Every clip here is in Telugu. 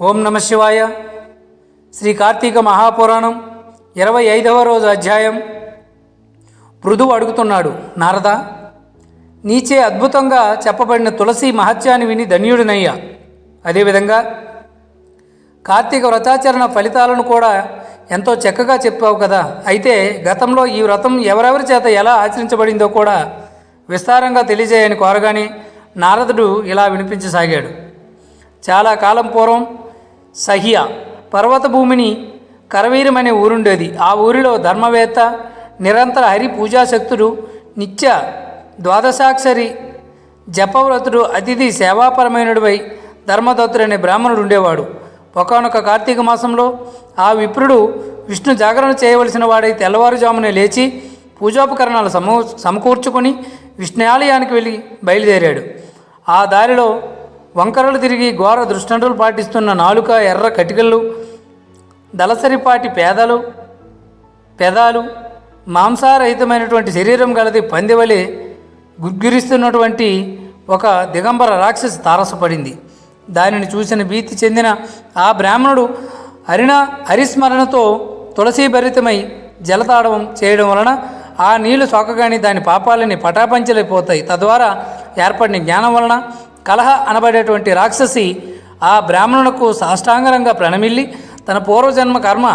ఓం నమ శివాయ. శ్రీ కార్తీక మహాపురాణం ఇరవై ఐదవ రోజు అధ్యాయం. పృథువు అడుగుతున్నాడు నారద నీచే అద్భుతంగా చెప్పబడిన తులసి మహత్యాన్ని విని ధన్యుడినయ్యా. అదేవిధంగా కార్తీక వ్రతాచరణ ఫలితాలను కూడా ఎంతో చక్కగా చెప్పావు కదా. అయితే గతంలో ఈ వ్రతం ఎవరెవరి చేత ఎలా ఆచరించబడిందో కూడా విస్తారంగా తెలియజేయని కోరగానే నారదుడు ఇలా వినిపించసాగాడు. చాలా కాలం పూర్వం సహియా పర్వత భూమిని కరవీరం అనే ఊరుండేది. ఆ ఊరిలో ధర్మవేత్త నిరంతర హరి పూజాశక్తుడు నిత్య ద్వాదశాక్షరి జపవ్రతుడు అతిథి సేవాపరమైనడువై ధర్మదత్తుడు అనే బ్రాహ్మణుడు ఉండేవాడు. ఒకనొక కార్తీక మాసంలో ఆ విప్రుడు విష్ణు జాగరణ చేయవలసిన వాడై తెల్లవారుజామునే లేచి పూజోపకరణాలు సమూ సమకూర్చుకొని విష్ణాలయానికి వెళ్ళి బయలుదేరాడు. ఆ దారిలో వంకరలు తిరిగి ఘోర దృష్టంటులు పాటిస్తున్న నాలుక ఎర్ర కటికలు దళసరిపాటి పేదలు పెదాలు మాంసారహితమైనటువంటి శరీరం గలది పందివలే గుగ్గిరిస్తున్నటువంటి ఒక దిగంబర రాక్షసి తారసపడింది. దానిని చూసిన భీతి చెందిన ఆ బ్రాహ్మణుడు హరిణ హరిస్మరణతో తులసీభరితమై జలతాడవం చేయడం వలన ఆ నీళ్ళు సోకగాని దాని పాపాలని పటాపంచలైపోతాయి. తద్వారా ఏర్పడిన జ్ఞానం వలన కలహ అనబడేటువంటి రాక్షసి ఆ బ్రాహ్మణునకు సాష్టాంగరంగా ప్రణమిల్లి తన పూర్వజన్మ కర్మ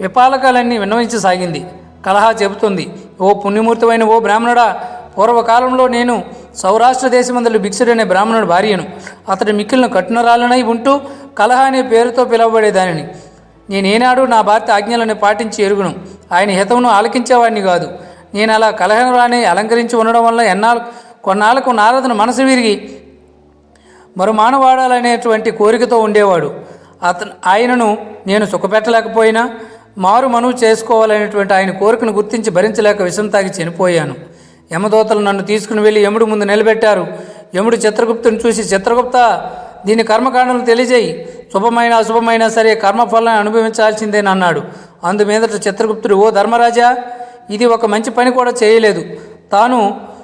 విపాలకాలన్నీ విన్నవించసాగింది కలహ చెబుతుంది ఓ పుణ్యమూర్తివైన ఓ బ్రాహ్మణుడా పూర్వకాలంలో నేను సౌరాష్ట్ర దేశమందలి భిక్షుడనే బ్రాహ్మణుడు భార్యను. అతడి మిక్కిలను కఠినరాలనై ఉంటూ కలహ అనే పేరుతో పిలువబడేదానిని నేనేనాడు నా భార్య ఆజ్ఞలను పాటించి ఎరుగును. ఆయన హితమును ఆలకించేవాడిని కాదు. నేను అలా కలహరాని అలంకరించి ఉండడం వల్ల ఎన్నాళ్ళు కొన్నాళ్ళకు నారదును మనసు విరిగి మరో మానవాడాలనేటువంటి కోరికతో ఉండేవాడు. అతను ఆయనను నేను సుఖపెట్టలేకపోయినా మారు మనువు చేసుకోవాలనేటువంటి ఆయన కోరికను గుర్తించి భరించలేక విషం తాగి చనిపోయాను. యమదూతలు నన్ను తీసుకుని వెళ్ళి యముడు ముందు నిలబెట్టారు. యముడు చిత్రగుప్తుని చూసి చిత్రగుప్త దీని కర్మకాండలు తెలియజేయి. శుభమైన అశుభమైనా సరే కర్మఫలాన్ని అనుభవించాల్సిందేనన్నాడు అందుమీదట చిత్రగుప్తుడు ఓ ధర్మరాజా ఇది ఒక మంచి పని కూడా చేయలేదు. తాను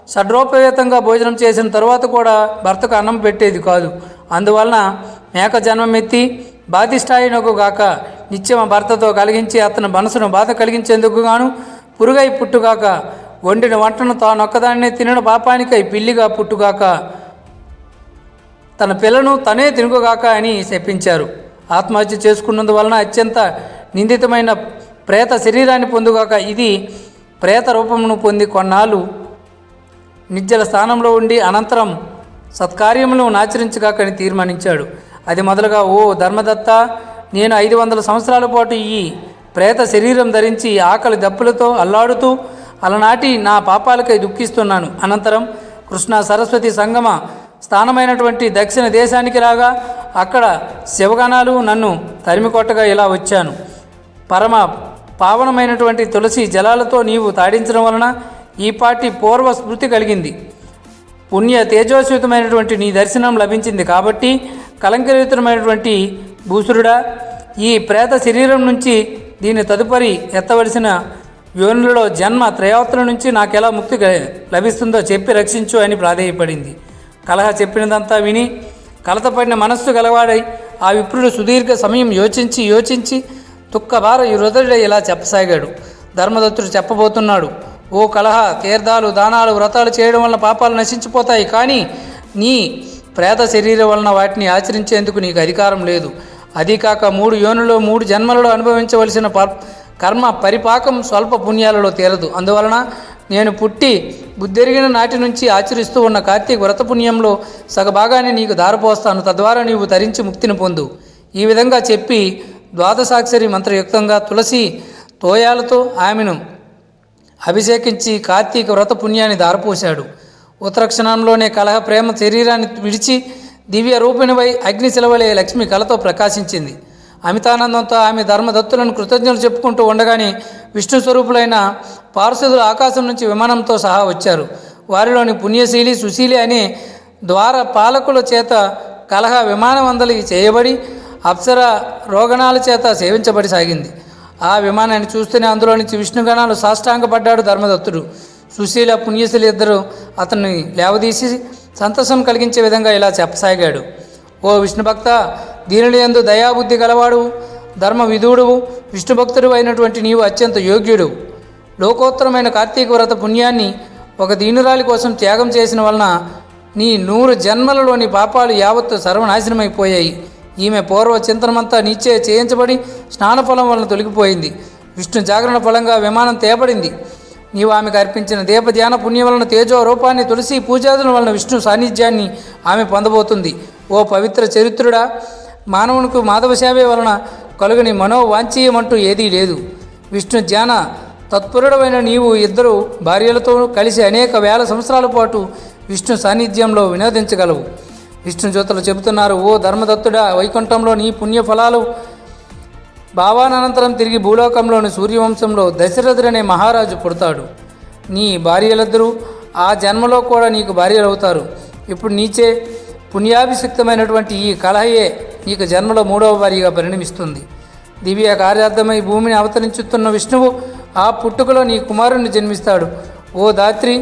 షడ్రోపవేతంగా భోజనం చేసిన తరువాత కూడా భర్తకు అన్నం పెట్టేది కాదు. అందువలన మేక జన్మమెత్తి బాధిష్టాయినకు గాక నిత్యం భర్తతో కలిగించి అతని మనసును బాధ కలిగించేందుకు గాను పురుగై పుట్టుగాక వండిన వంటను తానొక్కదాన్నే తినిన పాపానికై పిల్లిగా పుట్టుగాక తన పిల్లను తనే తినుగుగాక అని శపించారు. ఆత్మహత్య చేసుకున్నందువలన అత్యంత నిందితమైన ప్రేత శరీరాన్ని పొందుగాక ఇది ప్రేత రూపమును పొంది కొన్నాళ్ళు నిజ్జల స్థానంలో ఉండి అనంతరం సత్కార్యములను నాచరించగాకని తీర్మానించాడు. అది మొదలుగా ఓ ధర్మదత్త నేను ఐదు వందల సంవత్సరాల పాటు ఈ ప్రేత శరీరం ధరించి ఆకలి దప్పులతో అల్లాడుతూ అలనాటి నా పాపాలకై దుఃఖిస్తున్నాను. అనంతరం కృష్ణ సరస్వతి సంగమ స్థానమైనటువంటి దక్షిణ దేశానికి రాగా అక్కడ శివగణాలు నన్ను తరిమి కొట్టగా ఇలా వచ్చాను. పరమ పావనమైనటువంటి తులసి జలాలతో నీవు తాడించడం వలన ఈ పాటి పూర్వ స్మృతి కలిగింది. పుణ్య తేజోస్యుతమైనటువంటి నీ దర్శనం లభించింది కాబట్టి కలంకరితమైనటువంటి భూసురుడా ఈ ప్రేత శరీరం నుంచి దీని తదుపరి ఎత్తవలసిన యోనులలో జన్మ త్రయావతుల నుంచి నాకెలా ముక్తి లభిస్తుందో చెప్పి రక్షించు అని ప్రాధేయపడింది. కలహ చెప్పినదంతా విని కలతపడిన మనస్సు గలవాడై ఆ విప్రుడు సుదీర్ఘ సమయం యోచించి యోచించి తుక్కబార ఈ హృదయుడ ఇలా చెప్పసాగాడు. ధర్మదత్తుడు చెప్పబోతున్నాడు. ఓ కలహ తీర్థాలు దానాలు వ్రతాలు చేయడం వలన పాపాలు నశించిపోతాయి. కానీ నీ ప్రేత శరీరం వలన వాటిని ఆచరించేందుకు నీకు అధికారం లేదు. అది కాక మూడు యోనులో మూడు జన్మలలో అనుభవించవలసిన ప- కర్మ పరిపాకం స్వల్ప పుణ్యాలలో తేలదు. అందువలన నేను పుట్టి బుద్ధెరిగిన నాటి నుంచి ఆచరిస్తూ ఉన్న కార్తీక వ్రత పుణ్యంలో సగభాగాన్ని నీకు దారపోస్తాను. తద్వారా నీవు తరించి ముక్తిని పొందు. ఈ విధంగా చెప్పి ద్వాదశాక్షరి మంత్రయుక్తంగా తులసి తోయాలతో ఆమెను అభిషేకించి కార్తీక వ్రత పుణ్యాన్ని దారపోశాడు. ఉత్తరక్షణంలోనే కలహ ప్రేమ శరీరాన్ని విడిచి దివ్య రూపిణివై అగ్ని శిలవలే లక్ష్మి కళతో ప్రకాశించింది. అమితానందంతో ఆమె ధర్మదత్తులను కృతజ్ఞతలు చెప్పుకుంటూ ఉండగానే విష్ణు స్వరూపులైన పార్షదులు ఆకాశం నుంచి విమానంతో సహా వచ్చారు. వారిలోని పుణ్యశీలి సుశీలి అనే ద్వార పాలకుల చేత కలహ విమానవందలి చేయబడి అప్సర రోగణాల చేత సేవించబడి సాగింది. ఆ విమానాన్ని చూస్తూనే అందులో నుంచి విష్ణుగణాలు సాష్టాంగపడ్డాడు ధర్మదత్తుడు. సుశీల పుణ్యశీలు ఇద్దరు అతన్ని లేవదీసి సంతోషం కలిగించే విధంగా ఇలా చెప్పసాగాడు. ఓ విష్ణుభక్త దీనిలో దీనిని ఎందు దయాబుద్ధి గలవాడు ధర్మ విధుడువు విష్ణుభక్తుడు అయినటువంటి నీవు అత్యంత యోగ్యుడు. లోకోత్తరమైన కార్తీక వ్రత పుణ్యాన్ని ఒక దీనురాలి కోసం త్యాగం చేసిన వలన నీ నూరు జన్మలలోని పాపాలు యావత్తు సర్వనాశనమైపోయాయి. ఈమె పూర్వ చింతనమంతా నీచే చేయించబడి స్నానఫలం వలన తొలగిపోయింది. విష్ణు జాగరణ ఫలంగా విమానం తేబడింది. నీవు ఆమెకు అర్పించిన దీప ధ్యాన పుణ్యం వలన తేజో రూపాన్ని తులసి పూజాదుల వలన విష్ణు సాన్నిధ్యాన్ని ఆమె పొందబోతుంది. ఓ పవిత్ర చరిత్రుడా మానవునికి మాధవ సేవే వలన కలుగని మనోవాంఛీయమంటూ ఏదీ లేదు. విష్ణు ధ్యాన తత్పరుడమైన నీవు ఇద్దరు భార్యలతో కలిసి అనేక వేల సంవత్సరాల పాటు విష్ణు సాన్నిధ్యంలో వినోదించగలవు. విష్ణు జ్యోతులు చెబుతున్నారు ఓ ధర్మదత్తుడా వైకుంఠంలో నీ పుణ్యఫలాలు భావానంతరం తిరిగి భూలోకంలోని సూర్యవంశంలో దశరథుడనే మహారాజు పుడతాడు. నీ భార్యలిద్దరూ ఆ జన్మలో కూడా నీకు భార్యలు అవుతారు ఇప్పుడు నీచే పుణ్యాభిషిక్తమైనటువంటి ఈ కలహయే నీకు జన్మలో మూడవ భార్యగా పరిణమిస్తుంది. దివ్య కార్యార్థమై భూమిని అవతరించుతున్న విష్ణువు ఆ పుట్టుకలో నీ కుమారుణ్ణి జన్మిస్తాడు. ఓ దాత్రి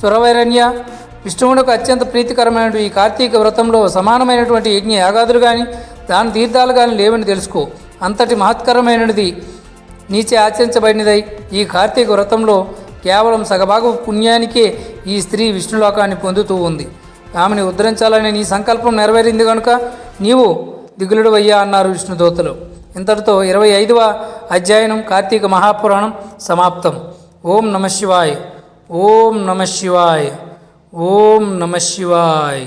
సురవైరణ్య విష్ణువునకు అత్యంత ప్రీతికరమైన ఈ కార్తీక వ్రతంలో సమానమైనటువంటి యజ్ఞ యాగాదులు కానీ దాని తీర్థాలు కానీ లేవని తెలుసుకో. అంతటి మహత్కరమైనది నీచే ఆచరించబడినదై ఈ కార్తీక వ్రతంలో కేవలం సగభాగ పుణ్యానికే ఈ స్త్రీ విష్ణులోకాన్ని పొందుతూ ఉంది. ఆమెను ఉద్ధరించాలనే నీ సంకల్పం నెరవేరింది కనుక నీవు దిగులుడు అయ్యా అన్నారు విష్ణుదూతలు. ఇంతటితో ఇరవై ఐదవ అధ్యయనం కార్తీక మహాపురాణం సమాప్తం. ఓం నమ శివాయ్. ఓం నమ శివాయ్. ఓం నమ శివాయ్